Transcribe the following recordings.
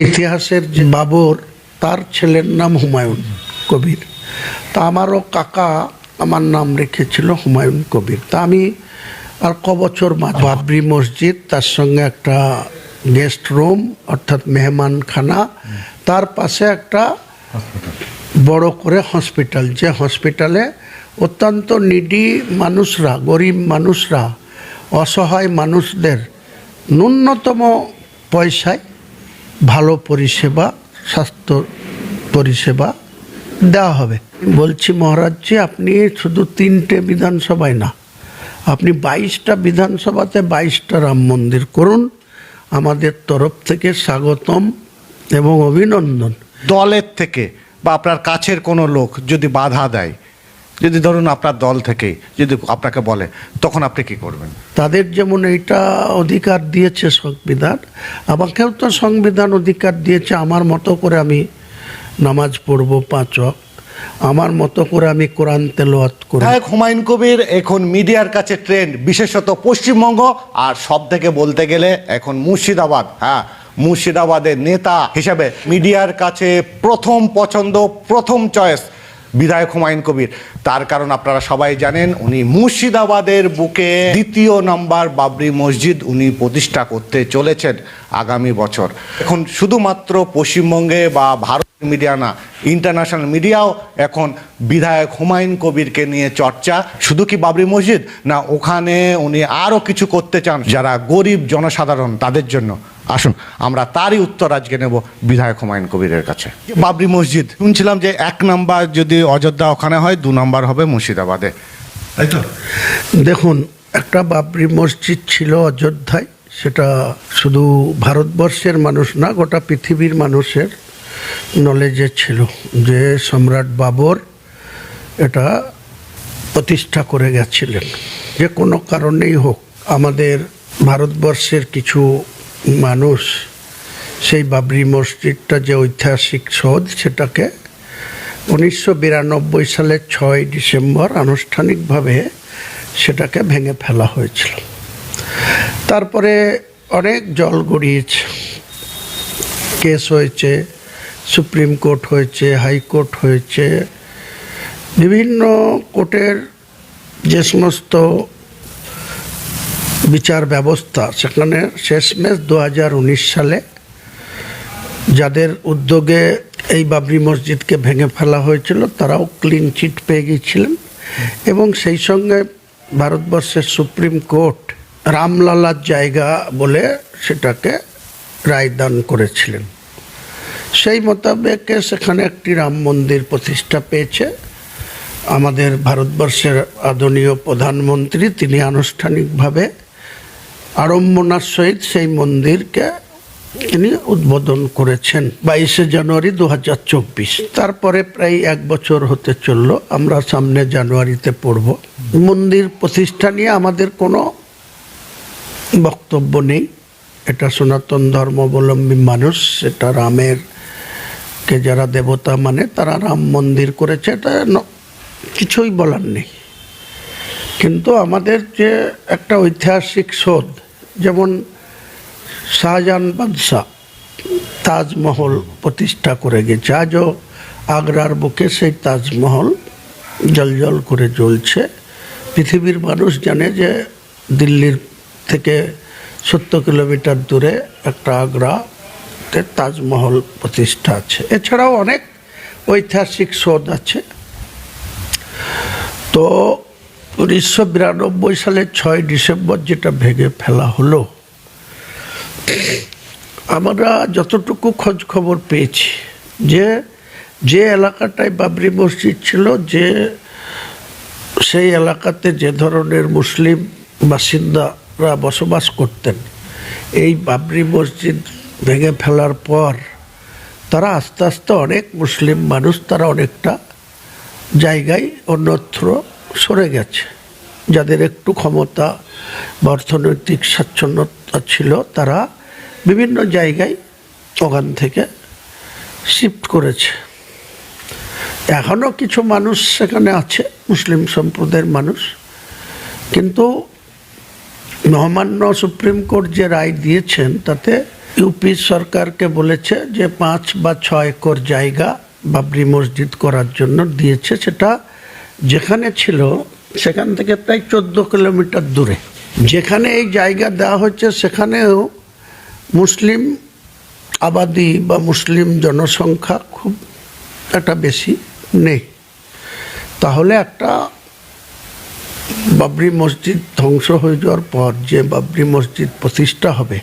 ইতিহাসের যে বাবর, তার ছেলের নাম হুমায়ুন কবির। তা আমারও কাকা আমার নাম রেখেছিল হুমায়ুন কবির। তা আমি আর ক বছর বাবরি মসজিদ, তার সঙ্গে একটা গেস্ট রুম, অর্থাৎ মেহমানখানা, তার পাশে একটা বড় করে হসপিটাল, যে হসপিটালে অত্যন্ত নিডি মানুষরা, গরিব মানুষরা, অসহায় মানুষদের ন্যূনতম পয়সায় ভালো পরিষেবা, স্বাস্থ্য পরিষেবা দেওয়া হবে। বলছি মহারাজজি আপনি শুধু তিনটে বিধানসভায় না, আপনি বাইশটা বিধানসভাতে বাইশটা রাম মন্দির করুন। আমাদের তরফ থেকে স্বাগতম এবং অভিনন্দন। দলের থেকে বা আপনার কাছের কোনো লোক যদি বাধা দেয় যদি ধরুন আপনার দল থেকে যদি আপনাকে বলে তখন আপনি কি করবেন? তাদের যেমন এইটা অধিকার দিয়েছে সংবিধান আমাকেও তো সংবিধান অধিকার দিয়েছে আমার মতো করে আমি নামাজ পড়ব পাঁচ ওয়াক্ত, আমার মতো করে আমি কোরআন তেলাওয়াত করব। বিধায়ক হুমায়ুন কবির এখন মিডিয়ার কাছে ট্রেন্ড বিশেষত পশ্চিমবঙ্গ আর সব থেকে বলতে গেলে এখন মুর্শিদাবাদ হ্যাঁ মুর্শিদাবাদের নেতা হিসাবে মিডিয়ার কাছে প্রথম পছন্দ প্রথম চয়েস বিধায়ক হুমায়ুন কবির। তার কারণ আপনারা সবাই জানেন, উনি মুর্শিদাবাদের বুকে দ্বিতীয় নম্বর বাবরি মসজিদ উনি প্রতিষ্ঠা করতে চলেছেন আগামী বছর। এখন শুধুমাত্র পশ্চিমবঙ্গে বা ভারত মিডিয়া না, ইন্টারন্যাশনাল মিডিয়াও এখন বিধায়ক হুমায়ুন কবিরকে নিয়ে চর্চা। শুধু কি বাবরি মসজিদ? না, ওখানে উনি আরও কিছু করতে চান যারা গরিব জনসাধারণ তাদের জন্য। আসুন আমরা তারই উত্তর আজকে নেব বিধায়ক হুমায়ুন কবিরের কাছে। বাবরি মসজিদ শুনছিলাম যে এক নাম্বার যদি অযোধ্যা ওখানে হয় দু নাম্বার হবে মুর্শিদাবাদে। তাই তো? দেখুন একটা বাবরি মসজিদ ছিল অযোধ্যায় সেটা শুধু ভারতবর্ষের মানুষ না গোটা পৃথিবীর মানুষের নলেজে ছিল যে সম্রাট বাবর এটা প্রতিষ্ঠা করে গেছিলেন। যে কোনো কারণেই হোক আমাদের ভারতবর্ষের কিছু মানুষ সেই বাবরি মসজিদটা যে ঐতিহাসিক সদ সেটাকে উনিশশো বিরানব্বই সালের ছয় ডিসেম্বর আনুষ্ঠানিকভাবে সেটাকে ভেঙে ফেলা হয়েছিল। তারপরে অনেক জল গড়িয়েছে, কেস হয়েছে, সুপ্রিম কোর্ট হয়েছে হাইকোর্ট হয়েছে, বিভিন্ন কোর্টের যে সমস্ত বিচার ব্যবস্থা, সেখানে শেষমেশ দু হাজার উনিশ সালে যাদের উদ্যোগে এই বাবরি মসজিদকে ভেঙে ফেলা হয়েছিল, তারাও ক্লিন চিট পেয়ে গিয়েছিলেন এবং সেই সঙ্গে ভারতবর্ষের সুপ্রিম কোর্ট রামলালার জায়গা বলে সেটাকে রায়দান করেছিলেন। সেই মোতাবেক সেখানে একটি রাম মন্দির প্রতিষ্ঠা পেয়েছে। আমাদের ভারতবর্ষের আদনীয় প্রধানমন্ত্রী, তিনি আনুষ্ঠানিকভাবে আড়ম্বনার সহিত সেই মন্দিরকে তিনি উদ্বোধন করেছেন বাইশে জানুয়ারি দু হাজার চব্বিশ। তারপরে প্রায় এক বছর হতে চলল, আমরা সামনে জানুয়ারিতে পড়ব। মন্দির প্রতিষ্ঠা নিয়ে আমাদের কোনো বক্তব্য নেই। এটা সনাতন ধর্মাবলম্বী মানুষ, সেটা রামের কে যারা দেবতা মানে তারা রাম মন্দির করেছে, এটা কিছুই বলার নেই। কিন্তু আমাদের যে একটা ঐতিহাসিক শোধ যেমন শাহজাহান বাদশাহ তাজমহল প্রতিষ্ঠা করে গেছে। আজও আগ্রার বুকে সেই তাজমহল জলজল করে জ্বলছে। পৃথিবীর মানুষ জানে যে দিল্লির থেকে সত্তর কিলোমিটার দূরে একটা আগ্রাতে তাজমহল প্রতিষ্ঠা আছে। এছাড়াও অনেক ঐতিহাসিক শোধ আছে। তো উনিশশো বিরানব্বই সালের ছয় ডিসেম্বর যেটা ভেঙে ফেলা হলো, আমরা যতটুকু খোঁজ খবর পেয়েছি যে যে এলাকাটায় বাবরি মসজিদ ছিল, যে সেই এলাকাতে যে ধরনের মুসলিম বাসিন্দারা বসবাস করতেন, এই বাবরি মসজিদ ভেঙে ফেলার পর তারা আস্তে আস্তে অনেক মুসলিম মানুষ, তারা অনেকটা জায়গায় অন্যত্র সরে গেছে। যাদের একটু ক্ষমতা বা অর্থনৈতিক স্বাচ্ছন্দ্যতা ছিল, তারা বিভিন্ন জায়গায় ওখান থেকে শিফট করেছে। এখনও কিছু মানুষ সেখানে আছে, মুসলিম সম্প্রদায়ের মানুষ। কিন্তু মহামান্য সুপ্রিম কোর্ট যে রায় দিয়েছেন, তাতে ইউপি সরকারকে বলেছে যে পাঁচ বা ছয় একর জায়গা বাবরি মসজিদ করার জন্য দিয়েছে। সেটা যেখানে ছিল, সেখান থেকে প্রায় চোদ্দ কিলোমিটার দূরে। যেখানে এই জায়গা দেওয়া হচ্ছে সেখানেও মুসলিম আবাদি বা মুসলিম জনসংখ্যা খুব একটা বেশি নেই। তাহলে একটা বাবরি মসজিদ ধ্বংস হয়ে যাওয়ার পর যে বাবরি মসজিদ প্রতিষ্ঠা হবে,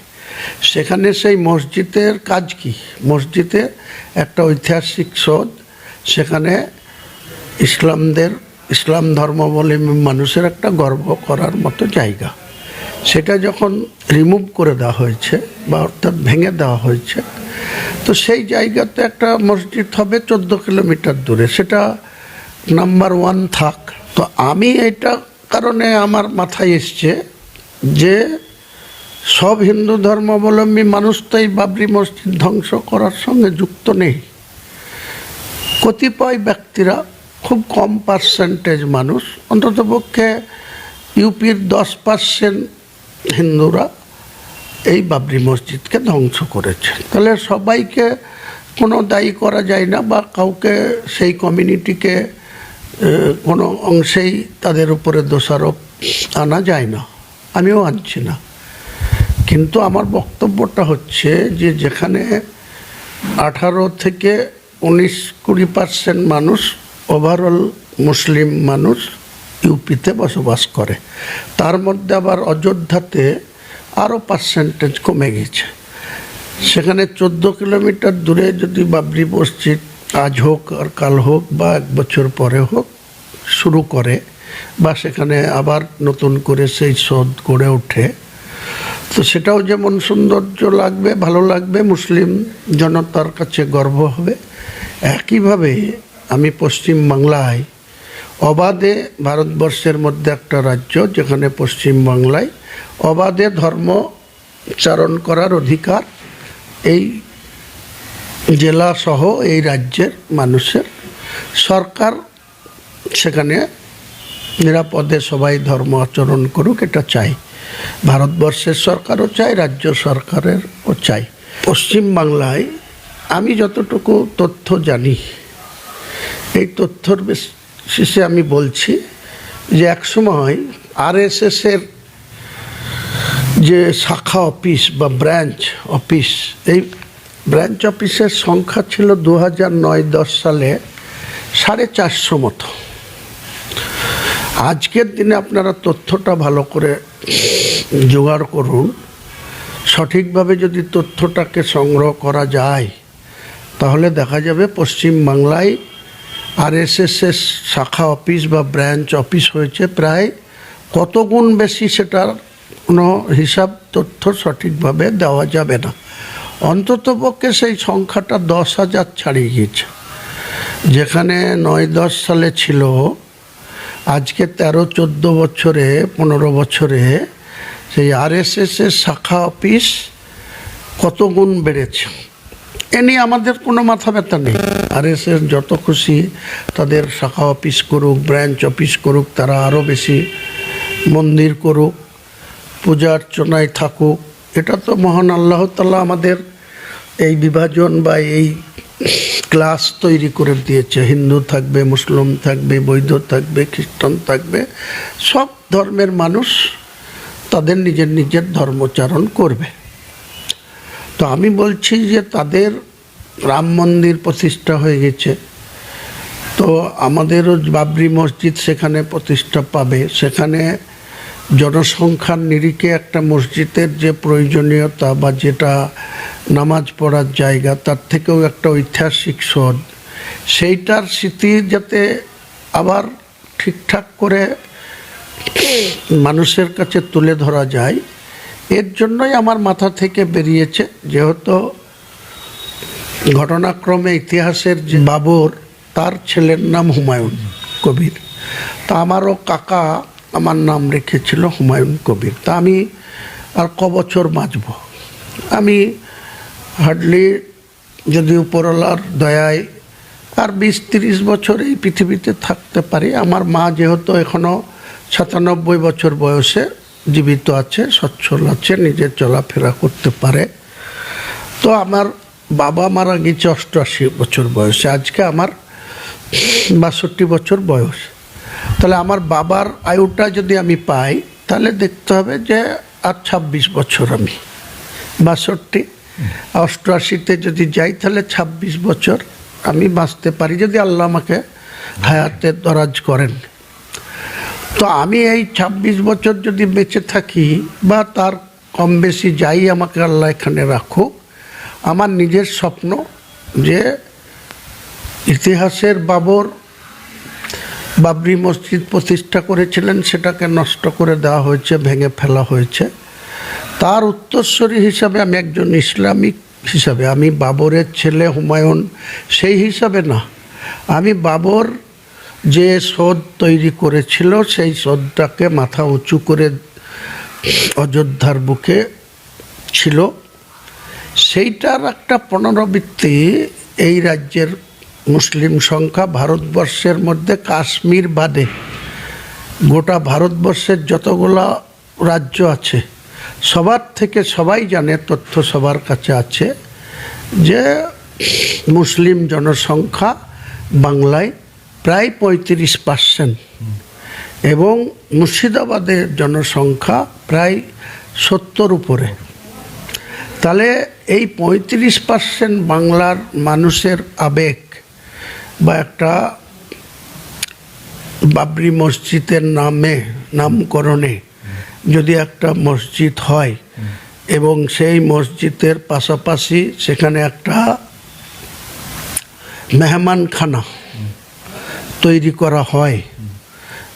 সেখানে সেই মসজিদের কাজ কি? মসজিদে একটা ঐতিহাসিক সদ সেখানে ইসলামদের, ইসলাম ধর্মাবলম্বী মানুষের একটা গর্ব করার মতো জায়গা। সেটা যখন রিমুভ করে দেওয়া হয়েছে বা অর্থাৎ ভেঙে দেওয়া হয়েছে, তো সেই জায়গাতে একটা মসজিদ হবে চোদ্দ কিলোমিটার দূরে, সেটা নাম্বার ওয়ান থাক। তো আমি এটা কারণে আমার মাথায় এসছে যে সব হিন্দু ধর্মাবলম্বী মানুষ তো এই বাবরি মসজিদ ধ্বংস করার সঙ্গে যুক্ত নেই। কতিপয় ব্যক্তিরা খুব কম পার্সেন্টেজ মানুষ, অন্ততপক্ষে ইউপির দশ পার্সেন্ট হিন্দুরা এই বাবরি মসজিদকে ধ্বংস করেছে তাহলে সবাইকে কোনো দায়ী করা যায় না বা কাউকে সেই কমিউনিটিকে কোনো অংশেই তাদের উপরে দোষারোপ আনা যায় না। আমিও আনছি না। কিন্তু আমার বক্তব্যটা হচ্ছে যে যেখানে আঠারো থেকে উনিশ কুড়ি পার্সেন্ট মানুষ ওভারঅল মুসলিম মানুষ ইউপিতে বসবাস করে। তার মধ্যে আবার অযোধ্যাতে আরও পার্সেন্টেজ কমে গেছে। সেখানে চোদ্দ কিলোমিটার দূরে যদি বাবরি মসজিদ আজ হোক আর কাল হোক বা এক বছর পরে হোক শুরু করে বা সেখানে আবার নতুন করে সেই শোধ গড়ে ওঠে, তো সেটাও যেমন সৌন্দর্য লাগবে, ভালো লাগবে, মুসলিম জনতার কাছে গর্ব হবে। একইভাবে আমি পশ্চিম বাংলায় অবাধে ভারতবর্ষের মধ্যে একটা রাজ্য যেখানে পশ্চিম বাংলায় অবাধে ধর্ম চারণ করার অধিকার এই জেলা সহ এই রাজ্যের মানুষের। সরকার সেখানে নিরাপদে সবাই ধর্ম আচরণ করুক, এটা চাই। ভারতবর্ষের সরকারও চাই রাজ্য সরকারেরও চাই পশ্চিম বাংলায় আমি যতটুকু তথ্য জানি এই তথ্যর শেষে আমি বলছি যে একসময় আরএসএসের যে শাখা অফিস বা ব্রাঞ্চ অফিস, এই ব্রাঞ্চ অফিসের সংখ্যা ছিল দু হাজার নয় দশ সালে সাড়ে চারশো মতো। আজকের দিনে আপনারা তথ্যটা ভালো করে জোগাড় করুন। সঠিকভাবে যদি তথ্যটাকে সংগ্রহ করা যায়, তাহলে দেখা যাবে পশ্চিম বাংলায় আর এস শাখা অফিস বা ব্রাঞ্চ অফিস হয়েছে প্রায় কত গুণ বেশি সেটার কোনো হিসাব তথ্য সঠিকভাবে দেওয়া যাবে না। অন্ততপক্ষে সেই সংখ্যাটা দশ হাজার ছাড়িয়ে গিয়েছে। যেখানে নয় দশ সালে ছিল, আজকে তেরো চোদ্দ বছরে, পনেরো বছরে সেই আর এস আরএসএসের শাখা অফিস কত গুণ বেড়েছে? এ নিয়ে আমাদের কোনো মাথা ব্যথা নেই। আরএসএস যত খুশি তাদের শাখা অফিস করুক, ব্রাঞ্চ অফিস করুক, তারা আরও বেশি মন্দির করুক, পূজা অর্চনায় থাকুক। এটা তো মহান আল্লাহ তাল্লাহ আমাদের এই বিভাজন বা এই ক্লাস তৈরি করে দিয়েছে। হিন্দু থাকবে, মুসলিম থাকবে বৈধ থাকবে, খ্রিস্টান থাকবে, সব ধর্মের মানুষ তাদের নিজের নিজের ধর্মচারণ করবে। তো আমি বলছি যে তাদের রাম মন্দির প্রতিষ্ঠা হয়ে গেছে। তো আমাদেরও বাবরি মসজিদ সেখানে প্রতিষ্ঠা পাবে। সেখানে জনসংখ্যার নিরিখে একটা মসজিদের যে প্রয়োজনীয়তা বা যেটা নামাজ পড়ার জায়গা, তার থেকেও একটা ঐতিহাসিক সদ। সেইটার স্মৃতি যাতে আবার ঠিকঠাক করে মানুষের কাছে তুলে ধরা যায়, এর জন্যই আমার মাথা থেকে বেরিয়েছে। যেহেতু ঘটনাক্রমে ইতিহাসের যে বাবর, তার ছেলের নাম হুমায়ুন কবির। তা আমারও কাকা, আমার নাম রেখেছিল হুমায়ুন কবির। তা আমি আর ক বছর বাঁচব? আমি হার্ডলি যদি উপরওয়ালার দয়ায় আর বিশ তিরিশ বছর এই পৃথিবীতে থাকতে পারি, আমার মা যেহেতু এখনও সাতানব্বই বছর বয়সে জীবিত আছে, সচ্ছল আছে নিজে চলাফেরা করতে পারে, তো আমার বাবা মারা গেছে অষ্টআশি বছর বয়সে, আজকে আমার বাষট্টি বছর বয়স। তাহলে আমার বাবার আয়ুটা যদি আমি পাই, তাহলে দেখতে হবে যে আর ছাব্বিশ বছর আমি। বাষট্টি, অষ্টআশিতে যদি যাই, তাহলে ছাব্বিশ বছর আমি বাঁচতে পারি, যদি আল্লাহ আমাকে হায়াতে দরাজ করেন। তো আমি এই ছাব্বিশ বছর যদি বেঁচে থাকি বা তার কম বেশি যাই আমাকে আল্লাহ এখানে রাখুক আমার নিজের স্বপ্ন যে ইতিহাসের বাবর বাবরি মসজিদ প্রতিষ্ঠা করেছিলেন, সেটাকে নষ্ট করে দেওয়া হয়েছে, ভেঙে ফেলা হয়েছে। তার উত্তরস্বরী হিসাবে আমি একজন ইসলামিক হিসাবে, আমি বাবরের ছেলে হুমায়ুন, সেই হিসাবে না। আমি বাবর যে সদ তৈরি করেছিল, সেই সদটাকে মাথা উঁচু করে অযোধ্যার বুকে ছিল। সেইটার একটা পুনরাবৃত্তি এই রাজ্যের মুসলিম সংখ্যা ভারতবর্ষের মধ্যে কাশ্মীর বাদে। গোটা ভারতবর্ষের যতগুলো রাজ্য আছে, সবার থেকে সবাই জানে, তথ্য সবার কাছে আছে যে মুসলিম জনসংখ্যা বাংলায় প্রায় পঁয়ত্রিশ পার্সেন্ট এবং মুর্শিদাবাদের জনসংখ্যা প্রায় সত্তর উপরে। তাহলে এই পঁয়ত্রিশ পার্সেন্ট বাংলার মানুষের আবেগ বা একটা বাবরি মসজিদের নামে, নামকরণে যদি একটা মসজিদ হয় এবং সেই মসজিদের পাশাপাশি সেখানে একটা মেহমানখানা তৈরি করা হয়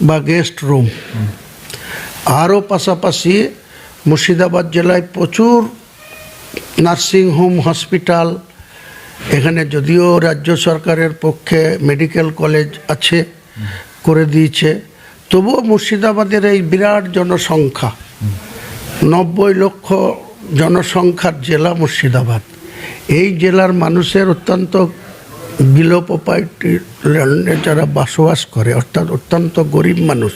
বা গেস্ট রুম আরও পাশাপাশি মুর্শিদাবাদ জেলায় প্রচুর নার্সিংহোম হসপিটাল, এখানে যদিও রাজ্য সরকারের পক্ষে মেডিকেল কলেজ আছে, করে দিয়েছে। তবুও মুর্শিদাবাদের এই বিরাট জনসংখ্যা, নব্বই লক্ষ জনসংখ্যার জেলা মুর্শিদাবাদ। এই জেলার মানুষের অত্যন্ত বিলো যারা বসবাস করে, অর্থাৎ অত্যন্ত গরিব মানুষ,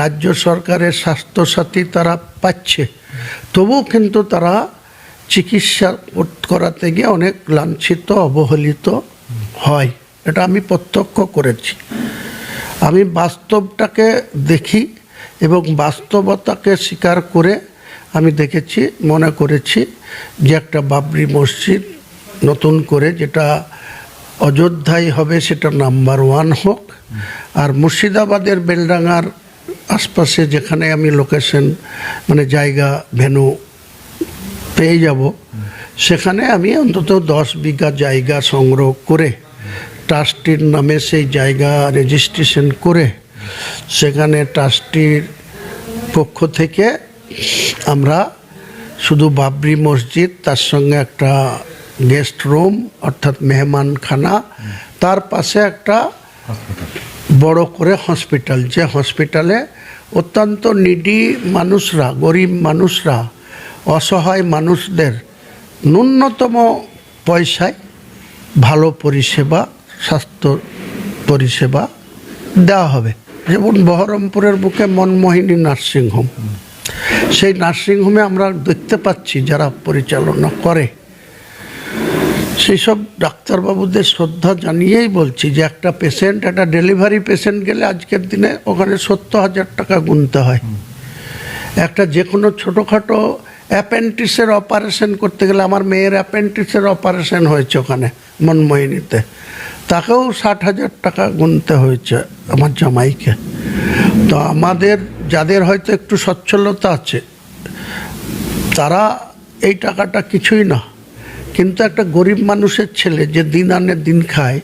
রাজ্য সরকারের স্বাস্থ্যসাথী তারা পাচ্ছে। তবুও কিন্তু তারা চিকিৎসা করাতে গিয়ে অনেক লাঞ্ছিত, অবহেলিত হয়। এটা আমি প্রত্যক্ষ করেছি। আমি বাস্তবটাকে দেখি এবং বাস্তবতাকে স্বীকার করে আমি দেখেছি, মনে করেছি যে একটা বাবরি মসজিদ নতুন করে যেটা অযোধ্যায় হবে সেটা নাম্বার ওয়ান হোক। আর মুর্শিদাবাদের বেলডাঙ্গার আশপাশে যেখানে আমি লোকেশন মানে জায়গা, ভেনু পেয়ে যাব। সেখানে আমি অন্তত দশ বিঘা জায়গা সংগ্রহ করে, ট্রাস্টির নামে সেই জায়গা রেজিস্ট্রেশন করে, সেখানে ট্রাস্টির পক্ষ থেকে আমরা শুধু বাবরি মসজিদ, তার সঙ্গে একটা গেস্ট রুম, অর্থাৎ মেহমানখানা, তার পাশে একটা বড় করে হসপিটাল, যে হসপিটালে অত্যন্ত নিডি মানুষরা, গরিব মানুষরা অসহায় মানুষদের ন্যূনতম পয়সায় ভালো পরিষেবা, স্বাস্থ্য পরিষেবা দেওয়া হবে। যেমন বহরমপুরের বুকে মনমোহিনী নার্সিংহোম। সেই নার্সিংহোমে আমরা দেখতে পাচ্ছি যারা পরিচালনা করে সেই সব ডাক্তারবাবুদের শ্রদ্ধা জানিয়েই বলছি যে একটা পেশেন্ট একটা ডেলিভারি পেশেন্ট গেলে আজকের দিনে ওখানে সত্তর হাজার টাকা গুনতে হয়। একটা যে কোনো ছোটোখাটো অ্যাপেন্টিসের অপারেশন করতে গেলে আমার মেয়ের অ্যাপেন্টিসের অপারেশন হয়েছে ওখানে মনমোহিনীতে। তাকেও ষাট হাজার টাকা গুনতে হয়েছে আমার জামাইকে। তো আমাদের, যাদের হয়তো একটু সচ্ছলতা আছে, তারা এই টাকাটা কিছুই না। কিন্তু একটা গরিব মানুষের ছেলে যে দিন আনে দিন খায়,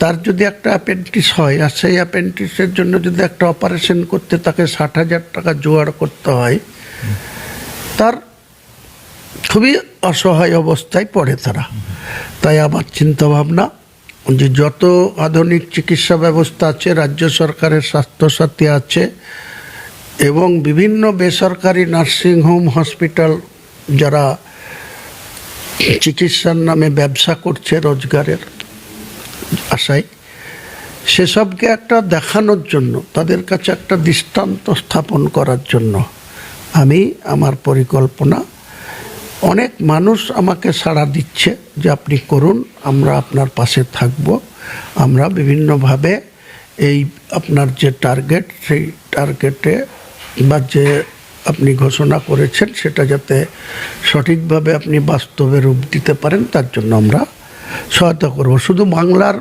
তার যদি একটা অ্যাপেন্টিস হয়, আর সেই অ্যাপেন্টিসের জন্য যদি একটা অপারেশন করতে তাকে ষাট হাজার টাকা জোগাড় করতে হয়, তার খুবই অসহায় অবস্থায় পড়ে তারা। তাই আমার চিন্তা ভাবনা যে যত আধুনিক চিকিৎসা ব্যবস্থা আছে, রাজ্য সরকারের স্বাস্থ্যসাথী আছে এবং বিভিন্ন বেসরকারি নার্সিংহোম হসপিটাল যারা চিকিৎসার নামে ব্যবসা করছে রোজগারের আশায়, সেসবকে একটা দেখানোর জন্য, তাদের কাছে একটা দৃষ্টান্ত স্থাপন করার জন্য আমি আমার পরিকল্পনা অনেক মানুষ আমাকে সাড়া দিচ্ছে যে আপনি করুন, আমরা আপনার পাশে থাকব। আমরা বিভিন্নভাবে এই আপনার যে টার্গেট সেই টার্গেটে বা যে আপনি ঘোষণা করেছেন, সেটা যাতে সঠিকভাবে আপনি বাস্তবে রূপ দিতে পারেন, তার জন্য আমরা সহায়তা করব। শুধু বাংলার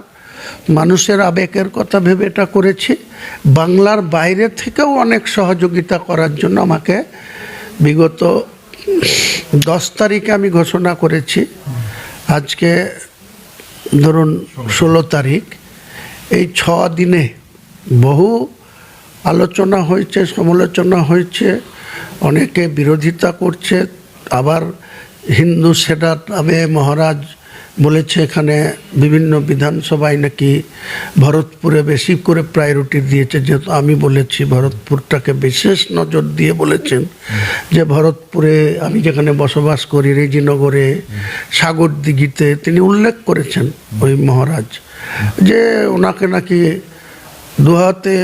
মানুষের আবেগের কথা ভেবে এটা করেছি, বাংলার বাইরে থেকেও অনেক সহযোগিতা করার জন্য আমাকে বিগত দশ তারিখে আমি ঘোষণা করেছি। আজকে ধরুন ষোলো তারিখ। এই ছ দিনে বহু আলোচনা হয়েছে, সমালোচনা হয়েছে, অনেকে বিরোধিতা করছে। আবার হিন্দু সেটা নামে মহারাজ বলেছে এখানে বিভিন্ন বিধানসভায় নাকি ভরতপুরে বেশি করে প্রায়োরিটি দিয়েছে। যেহেতু আমি বলেছি ভরতপুরটাকে বিশেষ নজর দিয়ে বলেছেন যে ভরতপুরে আমি যেখানে বসবাস করি, রেজিনগরে সাগর দিঘিতে তিনি উল্লেখ করেছেন ওই মহারাজ যে ওনাকে নাকি দুহাতে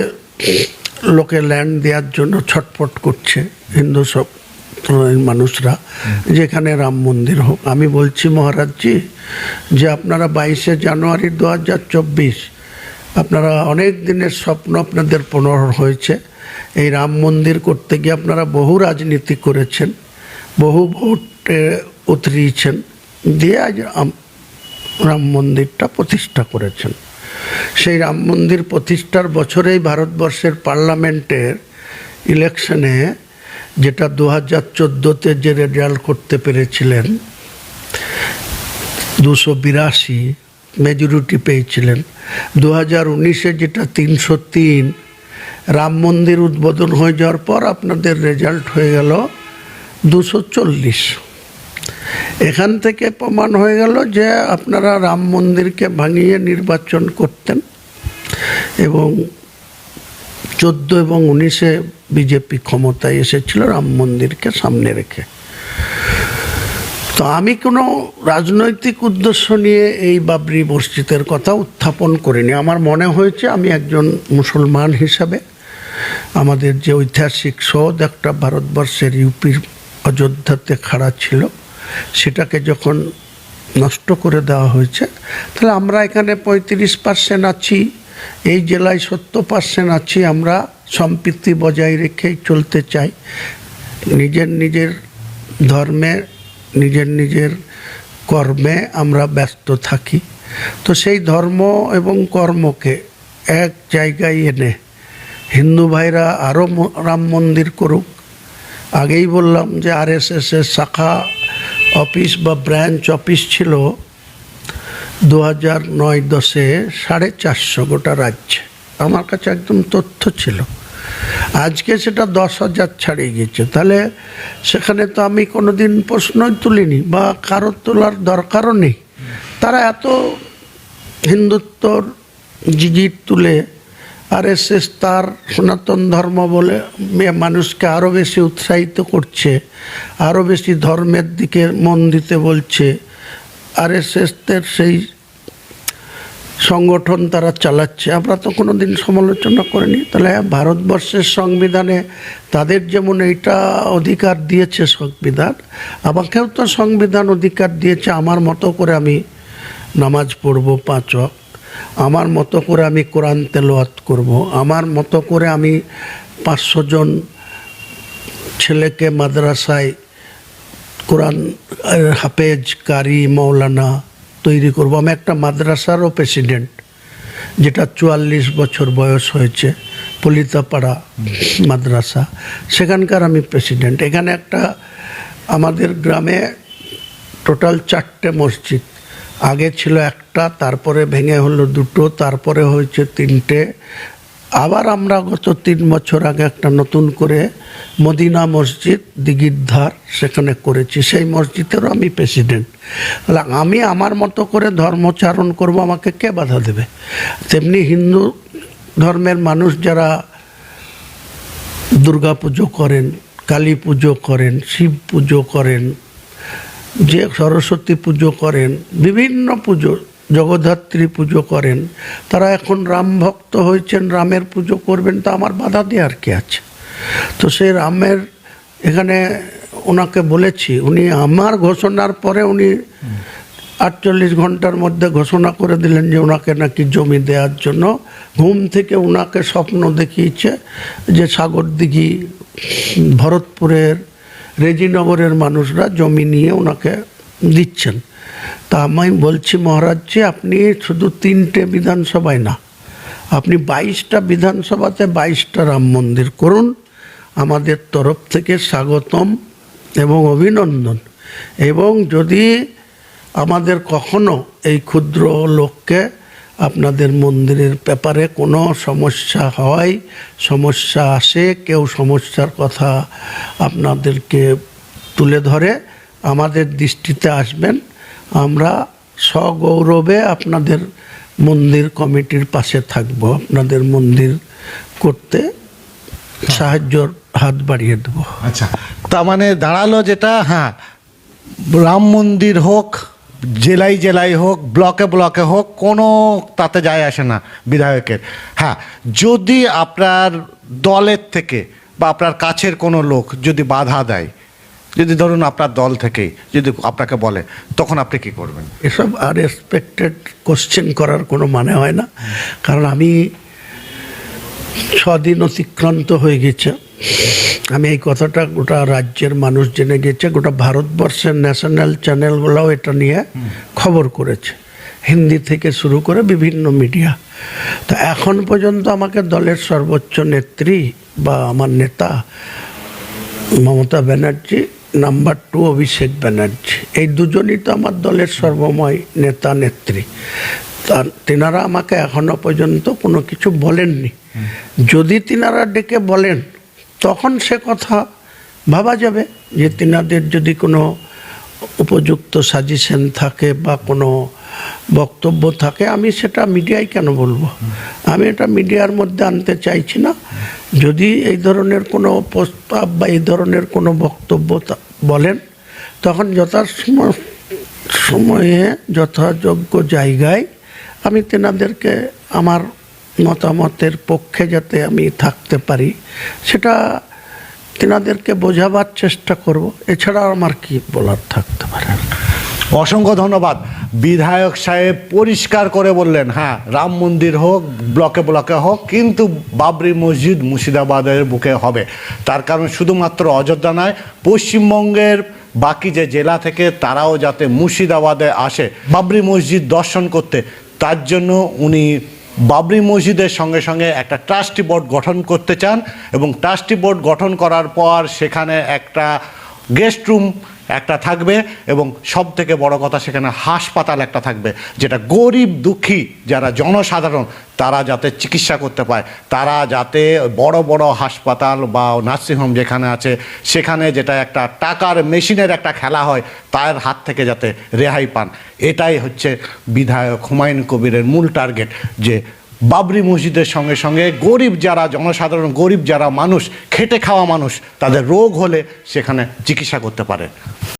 লোকে ল্যান্ড দেওয়ার জন্য ছটফট করছে হিন্দু সব। মানুষরা, যেখানে রাম মন্দির হোক। আমি বলছি, মহারাজজি, যে আপনারা বাইশে জানুয়ারি দু হাজার চব্বিশ, আপনারা অনেক দিনের স্বপ্ন আপনাদের পুনর হয়েছে। এই রাম মন্দির করতে গিয়ে আপনারা বহু রাজনীতি করেছেন, বহু ভোটে উতরিয়েছেন, দিয়ে আজ রাম মন্দিরটা প্রতিষ্ঠা করেছেন। সেই রাম মন্দির প্রতিষ্ঠার বছরেই ভারতবর্ষের পার্লামেন্টের ইলেকশনে যেটা দু হাজার চোদ্দোতে যে রেজাল্ট করতে পেরেছিলেন, দুশো বিরাশি মেজরিটি পেয়েছিলেন। দু হাজার উনিশে যেটা তিনশো তিন, রাম মন্দির উদ্বোধন হয়ে যাওয়ার পর আপনাদের রেজাল্ট হয়ে গেল দুশো চল্লিশ। এখান থেকে প্রমাণ হয়ে গেল যে আপনারা রাম মন্দিরকে ভাঙিয়ে নির্বাচন করতেন এবং চোদ্দ এবং উনিশে বিজেপি ক্ষমতায় এসেছিল রাম মন্দিরকে সামনে রেখে। তো আমি কোনো রাজনৈতিক উদ্দেশ্য নিয়ে এই বাবরি মসজিদের কথা উত্থাপন করিনি। আমার মনে হয়েছে আমি একজন মুসলমান হিসাবে। আমাদের যে ঐতিহাসিক সৌদ একটা ভারতবর্ষের ইউপির অযোধ্যাতে খাড়া ছিল, সেটাকে যখন নষ্ট করে দেওয়া হয়েছে, তাহলে আমরা এখানে পঁয়ত্রিশ পার্সেন্ট আছি। এই জেলায় সত্তর পার্সেন্ট আছি আমরা, সম্প্রীতি বজায় রেখেই চলতে চাই। নিজের নিজের ধর্মে, নিজের নিজের কর্মে আমরা ব্যস্ত থাকি। তো সেই ধর্ম এবং কর্মকে এক জায়গায় এনে হিন্দু ভাইরা আরও রাম মন্দির করুক। আগেই বললাম যে আর এস এর শাখা অফিস বা ব্রাঞ্চ অফিস ছিল দু হাজার নয় দশে সাড়ে চারশো গোটা রাজ্যে। আমার কাছে একদম তথ্য ছিল। আজকে সেটা দশ হাজার ছাড়িয়ে গেছে তাহলে সেখানে তো আমি কোনো দিন প্রশ্নই তুলিনি বা কারও তোলার দরকারও নেই। তারা এত হিন্দুত্বর জিজির তুলে আর এস এস তার সনাতন ধর্ম বলে মানুষকে আরও বেশি উৎসাহিত করছে আরও বেশি ধর্মের দিকে মন দিতে বলছে আর এস সেই সংগঠন তারা চালাচ্ছে। আমরা তো কোনো দিন সমালোচনা করিনি। তাহলে ভারতবর্ষের সংবিধানে তাদের যেমন এইটা অধিকার দিয়েছে সংবিধান, আমাকেও তো সংবিধান অধিকার দিয়েছে, আমার মতো করে আমি নামাজ পড়ব পাঁচ আমার মতো করে আমি কোরআন তেলাওয়াত করব, আমার মতো করে আমি পাঁচশো জন ছেলেকে মাদ্রাসায় কোরআন হাফেজ, কারি মৌলানা তৈরি করব। আমি একটা মাদ্রাসারও প্রেসিডেন্ট, যেটা চুয়াল্লিশ বছর বয়স হয়েছে, পলিতাপাড়া মাদ্রাসা। সেখানকার আমি প্রেসিডেন্ট। এখানে একটা আমাদের গ্রামে টোটাল চারটে মসজিদ। আগে ছিল একটা, তারপরে ভেঙে হলো দুটো, তারপরে হয়েছে তিনটে আবার আমরা গত তিন বছর আগে একটা নতুন করে মদিনা মসজিদ দিঘির ধার সেখানে করেছি। সেই মসজিদেরও আমি প্রেসিডেন্ট আমি আমার মতো করে ধর্মচারণ করব, আমাকে কে বাধা দেবে? তেমনি হিন্দু ধর্মের মানুষ যারা দুর্গা পুজো করেন, কালী পুজো করেন, শিব পুজো করেন, যে সরস্বতী পুজো করেন, বিভিন্ন পুজো জগদ্ধাত্রী পুজো করেন, তারা এখন রাম ভক্ত হয়েছেন, রামের পুজো করবেন, তা আমার বাধা দেওয়ার কি আছে? তো সেই রামের এখানে ওনাকে বলেছি, উনি আমার ঘোষণার পরে উনি আটচল্লিশ ঘণ্টার মধ্যে ঘোষণা করে দিলেন যে ওনাকে নাকি জমি দেওয়ার জন্য। ঘুম থেকে ওনাকে স্বপ্ন দেখিয়েছে যে সাগরদিঘি, ভরতপুরের, রেজিনগরের মানুষরা জমি নিয়ে ওনাকে দিচ্ছেন। তা আমি বলছি মহারাজজি আপনি শুধু তিনটে বিধানসভায় না, আপনি বাইশটা বিধানসভাতে বাইশটা রাম মন্দির করুন। আমাদের তরফ থেকে স্বাগতম এবং অভিনন্দন। এবং যদি আমাদের কখনো এই ক্ষুদ্র লোককে আপনাদের মন্দিরের ব্যাপারে কোনো সমস্যা হয়, সমস্যা আসে, কেউ সমস্যার কথা আপনাদেরকে তুলে ধরে, আমাদের দৃষ্টিতে আসবেন। আমরা সগৌরবে আপনাদের মন্দির কমিটির পাশে থাকব। আপনাদের মন্দির করতে সাহায্যর হাত বাড়িয়ে দেবো। আচ্ছা তার মানে দাঁড়াল যেটা হ্যাঁ রাম মন্দির হোক জেলায় জেলায় হোক ব্লকে ব্লকে হোক কোনো তাতে যায় আসে না বিধায়কের। হ্যাঁ যদি আপনার দলের থেকে বা আপনার কাছের কোনো লোক যদি বাধা দেয় যদি ধরুন আপনার দল থেকেই যদি আপনাকে বলে, তখন আপনি কি করবেন? এসব আর এক্সপেক্টেড কোশ্চেন করার কোনো মানে হয় না। কারণ আমি ছদিন অতিক্রান্ত হয়ে গেছে। আমি এই কথাটা গোটা রাজ্যের মানুষ জেনে গেছে, গোটা ভারতবর্ষের ন্যাশনাল চ্যানেলগুলোও এটা নিয়ে খবর করেছে। হিন্দি থেকে শুরু করে বিভিন্ন মিডিয়া তো এখন পর্যন্ত আমাকে দলের সর্বোচ্চ নেত্রী বা আমার নেতা মমতা ব্যানার্জি নাম্বার টু অভিষেক ব্যানার্জি। এই দুজনই তো আমার দলের সর্বময় নেতা, নেত্রী। তা তেনারা আমাকে এখনও পর্যন্ত কোনো কিছু বলেননি। যদি তিনারা ডেকে বলেন, তখন সে কথা ভাবা যাবে যে তিনাদের যদি কোনো উপযুক্ত সাজেশন থাকে বা কোনো বক্তব্য থাকে, আমি সেটা মিডিয়ায় কেন বলব? আমি এটা মিডিয়ার মধ্যে আনতে চাইছি না। যদি এই ধরনের কোনো প্রস্তাব বা এই ধরনের কোনো বক্তব্য বলেন, তখন যথাসময় সময়ে, যথাযোগ্য জায়গায় আমি তেনাদেরকে আমার মতামতের পক্ষে যাতে আমি থাকতে পারি, সেটা তেনাদেরকে বোঝাবার চেষ্টা করব। এছাড়া আমার কি বলার থাকতে পারে? অসংখ্য ধন্যবাদ। বিধায়ক সাহেব পরিষ্কার করে বললেন হ্যাঁ রাম মন্দির হোক, ব্লকে ব্লকে হোক, কিন্তু বাবরি মসজিদ মুর্শিদাবাদের বুকে হবে। তার কারণ শুধুমাত্র অযোধ্যা নয়, পশ্চিমবঙ্গের বাকি যে জেলা থেকে তারাও যাতে মুর্শিদাবাদে আসে, বাবরি মসজিদ দর্শন করতে, তার জন্য উনি বাবরি মসজিদের সঙ্গে সঙ্গে একটা ট্রাস্টি বোর্ড গঠন করতে চান এবং ট্রাস্টি বোর্ড গঠন করার পর সেখানে একটা গেস্ট রুম একটা থাকবে এবং সব থেকে বড় কথা সেখানে হাসপাতাল একটা থাকবে, যেটা গরিব দুঃখী যারা জনসাধারণ, তারা যাতে চিকিৎসা করতে পায়। তারা যাতে বড় বড় হাসপাতাল বা নার্সিংহোম যেখানে আছে, সেখানে যেটা একটা টাকার মেশিনের একটা খেলা হয়, তার হাত থেকে যাতে রেহাই পান। এটাই হচ্ছে বিধায়ক হুমায়ুন কবিরের মূল টার্গেট, যে বাবরি মসজিদের সঙ্গে সঙ্গে গরিব যারা, জনসাধারণ গরিব যারা মানুষ, খেটে খাওয়া মানুষ, তাদের রোগ হলে সেখানে চিকিৎসা করতে পারে।